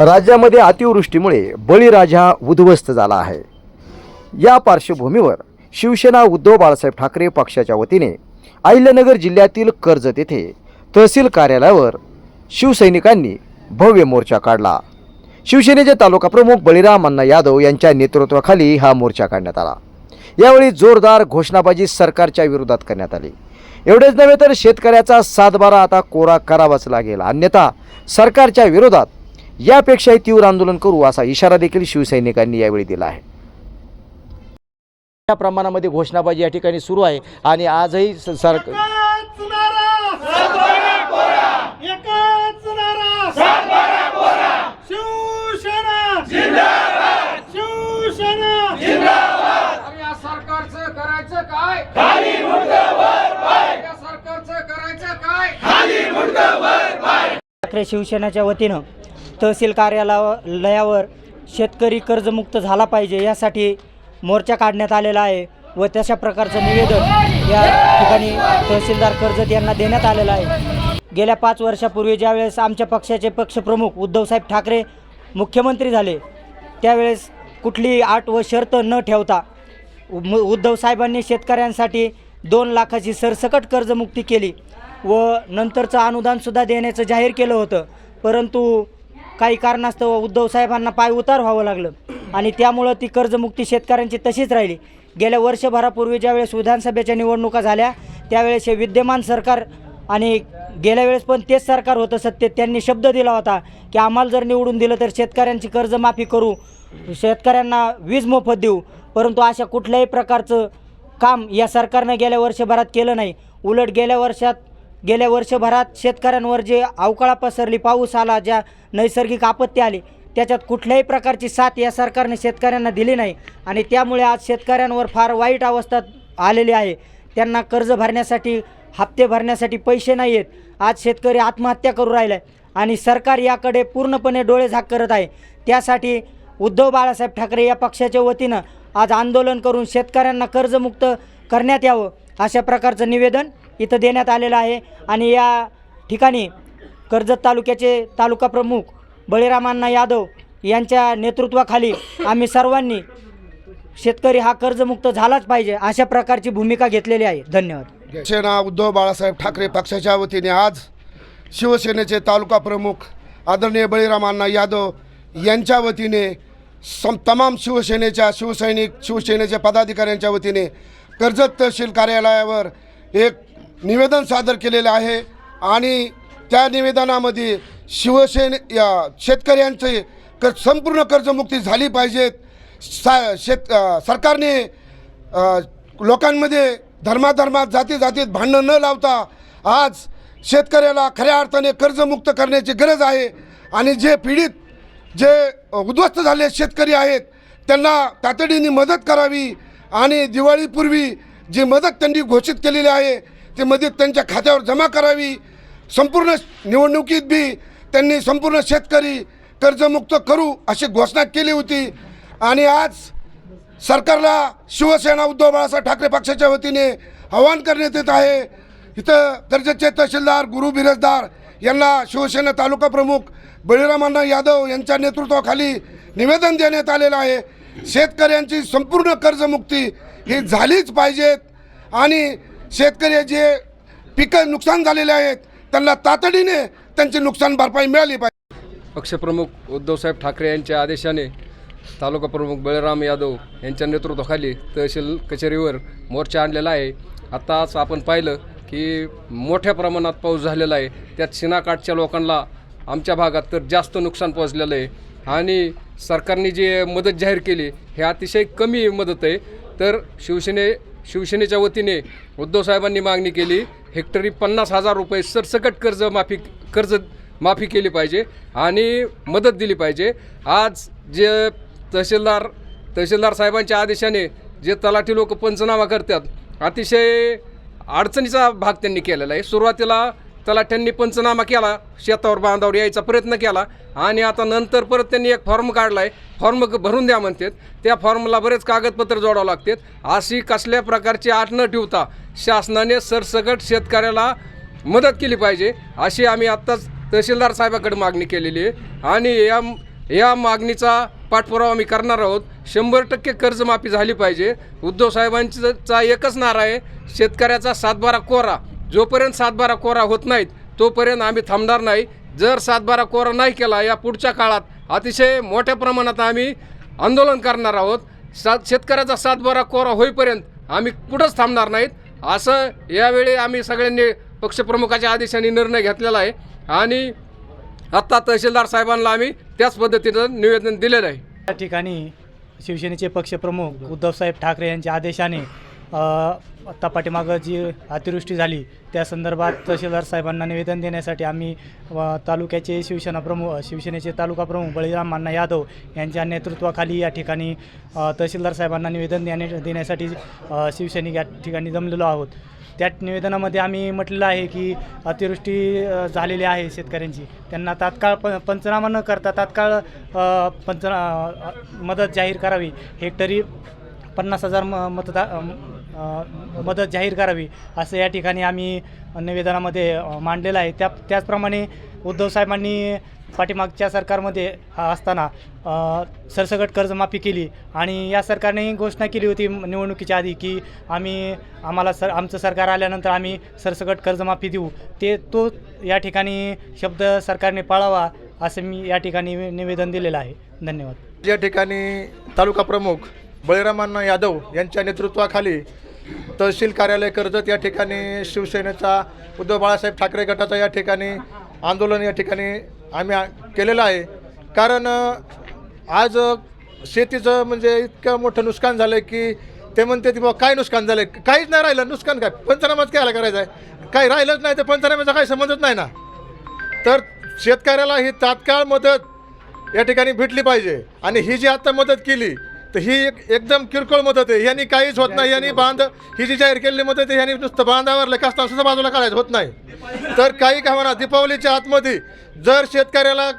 राज्यामध्ये अतिवृष्टीमुळे बळीराजा उद्ध्वस्त झाला आहे. या पार्श्वभूमीवर शिवसेना उद्धव बाळासाहेब ठाकरे पक्षाच्या वतीने अहिल्यानगर जिल्ह्यातील कर्जत येथे तहसील कार्यालयावर शिवसैनिकांनी भव्य मोर्चा काढला. शिवसेनेचे तालुका प्रमुख बळीराम अण्णा यादव यांच्या नेतृत्वाखाली हा मोर्चा काढण्यात आला. यावेळी जोरदार घोषणाबाजी सरकारच्या विरोधात करण्यात आली. एवढेच नव्हे तर शेतकऱ्याचा सातबारा आता कोरा करावाच लागेल. अन्यथा सरकारच्या विरोधात यापेक्षाही तीव्र आंदोलन करू असा इशारा देखील शिवसैनिकांनी यावेळी दिला आहे. प्रमाणामध्ये घोषणाबाजी या ठिकाणी सुरू आहे आणि आजही सर एकच नारा एकच नारा शिवसेना शिवसेना अरे या सरकारचं करायचं काय खाली या सरकारचं करायचं काय ठाकरे शिवसेनेच्या वतीनं तहसील कार्यालयावर शेतकरी कर्जमुक्त झाला पाहिजे यासाठी मोर्चा काढण्यात आलेला आहे व तशा प्रकारचं निवेदन या ठिकाणी तहसीलदार कर्जत यांना देण्यात आलेलं आहे. गेल्या पाच वर्षापूर्वी ज्यावेळेस आमच्या पक्षाचे पक्षप्रमुख उद्धवसाहेब ठाकरे मुख्यमंत्री झाले त्यावेळेस कुठली आट व शर्त न ठेवता उ- उद्धव साहेबांनी शेतकऱ्यांसाठी दोन लाखाची सरसकट कर्जमुक्ती केली. व नंतरचं अनुदानसुद्धा देण्याचं जाहीर केलं होतं. परंतु काही कारणास्तव उद्धव साहेबांना पाय उतार व्हावं लागलं. आणि त्यामुळं ती कर्जमुक्ती शेतकऱ्यांची तशीच राहिली. गेल्या वर्षभरापूर्वी ज्यावेळेस विधानसभेच्या निवडणुका झाल्या त्यावेळेस हे विद्यमान सरकार आणि गेल्या वेळेस पण तेच सरकार होतं सत्तेत. त्यांनी शब्द दिला होता की आम्हाला जर निवडून दिलं तर शेतकऱ्यांची कर्जमाफी करू शेतकऱ्यांना वीज मोफत देऊ. परंतु अशा कुठल्याही प्रकारचं काम या सरकारनं गेल्या वर्षभरात केलं नाही. उलट गेल्या वर्षात गेल्या वर्षभरात शेतकऱ्यांवर जे अवकाळा पसरली पाऊस आला ज्या नैसर्गिक आपत्ती आली त्याच्यात कुठल्याही प्रकारची साथ या सरकारने शेतकऱ्यांना दिली नाही. आणि त्यामुळे आज शेतकऱ्यांवर फार वाईट अवस्था आलेली आहे. त्यांना कर्ज भरण्यासाठी हप्ते भरण्यासाठी पैसे नाही आहेत. आज शेतकरी आत्महत्या करू राहिला आहे आणि सरकार याकडे पूर्णपणे डोळे झाक करत आहे. त्यासाठी उद्धव बाळासाहेब ठाकरे या पक्षाच्या वतीनं आज आंदोलन करून शेतकऱ्यांना कर्जमुक्त करण्यात यावं अशा प्रकारचं निवेदन इथं देण्यात आलेलं आहे. आणि या ठिकाणी कर्जत तालुक्याचे तालुका प्रमुख बळीरामांना यादव यांच्या नेतृत्वाखाली आम्ही सर्वांनी शेतकरी हा कर्जमुक्त झालाच पाहिजे अशा प्रकारची भूमिका घेतलेली आहे. धन्यवाद. शिवसेना उद्धव बाळासाहेब ठाकरे पक्षाच्या वतीने आज शिवसेनेचे तालुका प्रमुख आदरणीय बळीरामांना यादव यांच्या वतीने सम तमाम शिवसेनेच्या शिवसैनिक शिवसेनेच्या पदाधिकाऱ्यांच्या वतीने कर्जत तहसील कार्यालयावर एक निवेदन सादर केलेलं आहे. आणि त्या निवेदनामध्ये शिवसेने या शेतकऱ्यांचे कर संपूर्ण कर्जमुक्ती झाली पाहिजेत सा शेत सरकारने लोकांमध्ये धर्माधर्मात जाती जातीत भांडणं न लावता आज शेतकऱ्याला खऱ्या अर्थाने कर्जमुक्त करण्याची गरज आहे. आणि जे पीडित जे उद्ध्वस्त झाले शेतकरी आहेत त्यांना तातडीने मदत करावी. आणि दिवाळीपूर्वी जी मदत त्यांनी घोषित केलेली आहे ती मदत त्यांच्या खात्यावर जमा करावी. संपूर्ण निवडणुकीत बी त्यांनी संपूर्ण शेतकरी कर्जमुक्त करू अशी घोषणा केली होती. आणि आज सरकारला शिवसेना उद्धव बाळासाहेब ठाकरे पक्षाच्या वतीने आवाहन करण्यात येत आहे. इथं कर्जतचे तहसीलदार गुरु बिरजदार यांना शिवसेना तालुका प्रमुख बळीरामांना यादव यांच्या नेतृत्वाखाली निवेदन देण्यात आलेलं आहे. शेतकऱ्यांची संपूर्ण कर्जमुक्ती ही झालीच पाहिजेत. आणि शेतकरी जे पिकं नुकसान झालेले आहेत त्यांना तातडीने त्यांची नुकसान भरपाई मिळाली पाहिजे. पक्षप्रमुख उद्धवसाहेब ठाकरे यांच्या आदेशाने तालुका प्रमुख बळीराम यादव यांच्या नेतृत्वाखाली तहसील कचेरीवर मोर्चा आणलेला आहे. आताच आपण पाहिलं की मोठ्या प्रमाणात पाऊस झालेला आहे. त्यात शिनाकाठच्या लोकांना आमच्या भागात तर जास्त नुकसान पोहोचलेलं आहे. आणि सरकारने जी मदत जाहीर केली हे अतिशय कमी मदत आहे. तर शिवसेने शिवसेनेच्या वतीने उद्धवसाहेबांनी मागणी केली हेक्टरी पन्नास हजार रुपये सरसकट कर्ज माफी कर्ज माफी केली पाहिजे आणि मदत दिली पाहिजे. आज जे तहसीलदार तहसीलदार साहेबांच्या आदेशाने जे तलाठी लोक पंचनामा करतात अतिशय अडचणीचा भाग त्यांनी केलेला आहे. सुरुवातीला तलाठ्यांनी पंचनामा केला शेतावर बांधावर यायचा प्रयत्न केला आणि आता नंतर परत त्यांनी एक फॉर्म काढला आहे फॉर्म भरून द्या म्हणतात. त्या फॉर्मला बरेच कागदपत्र जोडावं लागतात. अशी कसल्या प्रकारची आठ न ठेवता शासनाने सरसकट शेतकऱ्याला मदत केली पाहिजे अशी आम्ही आत्ताच तहसीलदार साहेबाकडे मागणी केलेली आहे. आणि या या मागणीचा पाठपुरावा आम्ही करणार आहोत. शंभर टक्के कर्जमाफी झाली पाहिजे. उद्धव साहेबांचा एकच नारा आहे शेतकऱ्याचा सातबारा कोरा. जोपर्यंत सातबारा कोरा होत नाहीत तोपर्यंत आम्ही थांबणार नाही. जर सातबारा कोरा नाही केला या पुढच्या काळात अतिशय मोठ्या प्रमाणात आम्ही आंदोलन करणार आहोत. सात शेतकऱ्याचा सातबारा कोरा होईपर्यंत आम्ही कुठंच थांबणार नाहीत. असं यावेळी आम्ही सगळ्यांनी पक्षप्रमुखाच्या आदेशाने निर्णय घेतलेला आहे. आणि आत्ता तहसीलदार साहेबांना आम्ही त्याच पद्धतीनं निवेदन दिलेलं आहे. त्या ठिकाणी शिवसेनेचे पक्षप्रमुख उद्धवसाहेब ठाकरे यांच्या आदेशाने आत्ता पाठीमागं जी अतिवृष्टी झाली त्या संदर्भात तहसीलदार साहेबांना निवेदन देण्यासाठी आम्ही व तालुक्याचे शिवसेना प्रमुख शिवसेनेचे तालुका प्रमुख बळीराम मान्ना यादव यांच्या नेतृत्वाखाली या ठिकाणी तहसीलदार साहेबांना निवेदन देणे देण्यासाठी शिवसैनिक या ठिकाणी जमलेलो आहोत. त्या निवेदनामध्ये आम्ही म्हटलेलं आहे की अतिवृष्टी झालेली आहे शेतकऱ्यांची. त्यांना तात्काळ प पंचनामा न करता तात्काळ पंचना मदत जाहीर करावी. हेक्टरी पन्नास हजार म मतदा मदत जाहीर करावी असं या ठिकाणी आम्ही निवेदनामध्ये मांडलेलं आहे. त्या त्याचप्रमाणे उद्धव साहेबांनी पाठीमागच्या सरकारमध्ये असताना सरसकट कर्जमाफी केली आणि या सरकारने घोषणा केली होती निवडणुकीच्या आधी की आम्ही आम्हाला सर आमचं सरकार आल्यानंतर आम्ही सरसकट कर्जमाफी देऊ. ते तो या ठिकाणी शब्द सरकारने पाळावा असं मी या ठिकाणी निवेदन दिलेलं आहे. धन्यवाद. या ठिकाणी तालुका प्रमुख बळीरामांना यादव यांच्या नेतृत्वाखाली तहसील कार्यालय कर्जत या ठिकाणी शिवसेनेचा उद्धव बाळासाहेब ठाकरे गटाचा या ठिकाणी आंदोलन या ठिकाणी आम्ही केलेलं आहे. कारण आज शेतीचं म्हणजे इतकं मोठं नुकसान झालं आहे की ते म्हणते की बाबा काय नुकसान झालं आहे काहीच नाही राहिलं. नुकसान काय? पंचनामाच काय करायचं आहे काही राहिलंच नाही तर पंचनाम्याचा काही संबंधच नाही ना? तर शेतकऱ्याला ही तात्काळ मदत या ठिकाणी भेटली पाहिजे. आणि ही जी आता मदत केली तर ही एक एकदम किरकोळ मदत आहे. यांनी काहीच होत नाही. यांनी बांध ही जी जाहीर केलेली मदत आहे यांनी नुसतं बांधावर असताना सुद्धा बाजूला काढायचं होत नाही. तर काही का म्हणा दीपावलीच्या आतमध्ये जर शेतकऱ्याला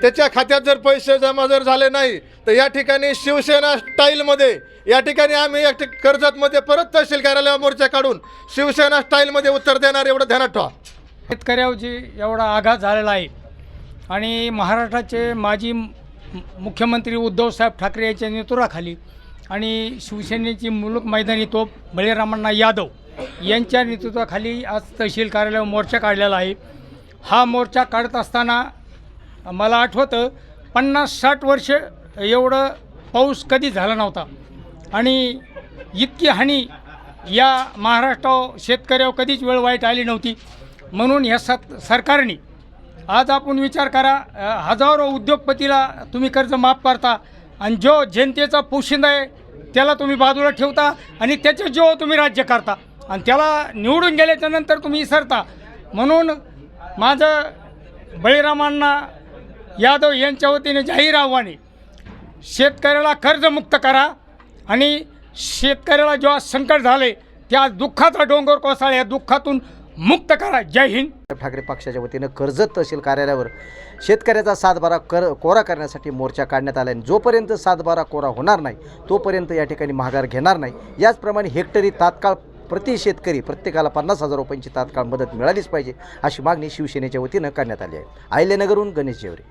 त्याच्या खात्यात जर पैसे जमा जर झाले नाही तर या ठिकाणी शिवसेना स्टाईलमध्ये या ठिकाणी आम्ही एक ठिक- कर्जतमध्ये परत तहसील कार्यालयावर मोर्चा काढून शिवसेना स्टाईलमध्ये उत्तर देणार एवढं ध्यानात ठेवा. शेतकऱ्यावरची एवढा आघात झालेला आहे आणि महाराष्ट्राचे माजी मुख्यमंत्री उद्धवसाहेब ठाकरे यांच्या नेतृत्वाखाली आणि शिवसेनेची मुलूक मैदानी तोप बळीरामण्णा यादव यांच्या नेतृत्वाखाली आज तहसील कार्यालयावर मोर्चा काढलेला आहे. हा मोर्चा काढत असताना मला आठवतं पन्नास साठ वर्ष एवढं पाऊस कधी झाला नव्हता. आणि इतकी हानी या महाराष्ट्रावर शेतकऱ्यावर कधीच वेळ वाईट आली नव्हती. म्हणून ह्या सत सरकारने आज आपण विचार करा हजारो उद्योगपतीला तुम्ही कर्ज माफ करता आणि जो जनतेचा पोशिंदा आहे त्याला तुम्ही बाजूला ठेवता आणि त्याचे जो तुम्ही राज्य करता. आणि त्याला निवडून गेल्याच्यानंतर तुम्ही विसरता. म्हणून माझं बळीरामांना यादव यांच्या वतीने जाहीर आव्हाने शेतकऱ्याला कर्जमुक्त करा आणि शेतकऱ्याला जेव्हा संकट झाले त्या दुःखाचा डोंगर कोसळा. या दुःखातून मुक्त करा. जय हिंद. ठाकरे पक्षाच्या वतीनं कर्जत तहसील कार्यालयावर शेतकऱ्याचा सातबारा कर कोरा करण्यासाठी मोर्चा काढण्यात आला आहे जोपर्यंत सातबारा कोरा होणार नाही तोपर्यंत या ठिकाणी माघार घेणार नाही. याचप्रमाणे हेक्टरी तात्काळ प्रति शेतकरी प्रत्येकाला पन्नास हजार रुपयांची तात्काळ मदत मिळालीच पाहिजे अशी मागणी शिवसेनेच्या वतीनं करण्यात आली आहे. आयलेनगरहून गणेश जेवरे.